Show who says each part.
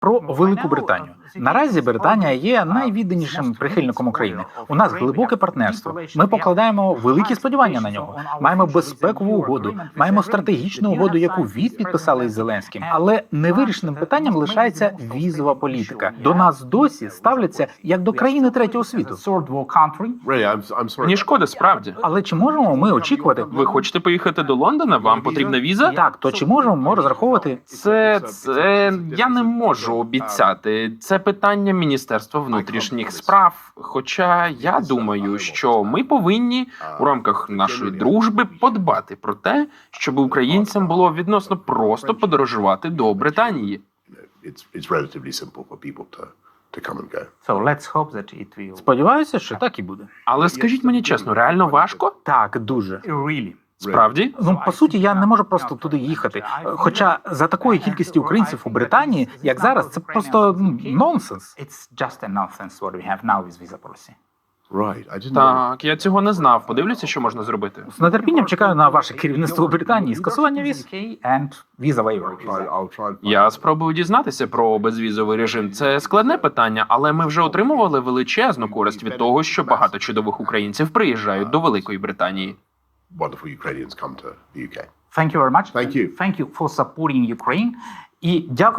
Speaker 1: Про Велику Британію наразі Британія є найвідданішим прихильником України. У нас глибоке партнерство. Ми покладаємо великі сподівання на нього. Маємо безпекову угоду, маємо стратегічну угоду, яку від підписали із Зеленським. Але невирішеним питанням лишається візова політика. До нас досі ставляться як до країни третього світу.
Speaker 2: Мені шкода, справді.
Speaker 1: Але чи можемо ми очікувати?
Speaker 2: Ви хочете поїхати до Лондона? Вам потрібна віза?
Speaker 1: Так, то чи можемо ми розраховувати?
Speaker 2: Це це я не можу обіцяти. Це питання Міністерства внутрішніх справ. Хоча я думаю, що ми повинні у рамках нашої дружби подбати про те, щоб українцям було відносно просто подорожувати до Британії.
Speaker 1: Сподіваюся, що так і буде.
Speaker 2: Але скажіть мені чесно, реально важко?
Speaker 1: Так, дуже.
Speaker 3: really.
Speaker 2: Справді?
Speaker 1: Ну, по суті, я не можу просто туди їхати. Хоча за такої кількості українців у Британії, як зараз, це просто ну, нонсенс.
Speaker 2: Так, я цього не знав. Подивлюся, що можна зробити.
Speaker 1: З нетерпінням чекаю на ваше керівництво у Британії, скасування віз
Speaker 2: Я спробую дізнатися про безвізовий режим. Це складне питання, але ми вже отримували величезну користь від того, що багато чудових українців приїжджають до Великої Британії.
Speaker 4: wonderful Ukrainians come to the UK.
Speaker 3: Thank you very much.
Speaker 4: Thank you.
Speaker 3: Thank you for supporting Ukraine.
Speaker 1: І дякую.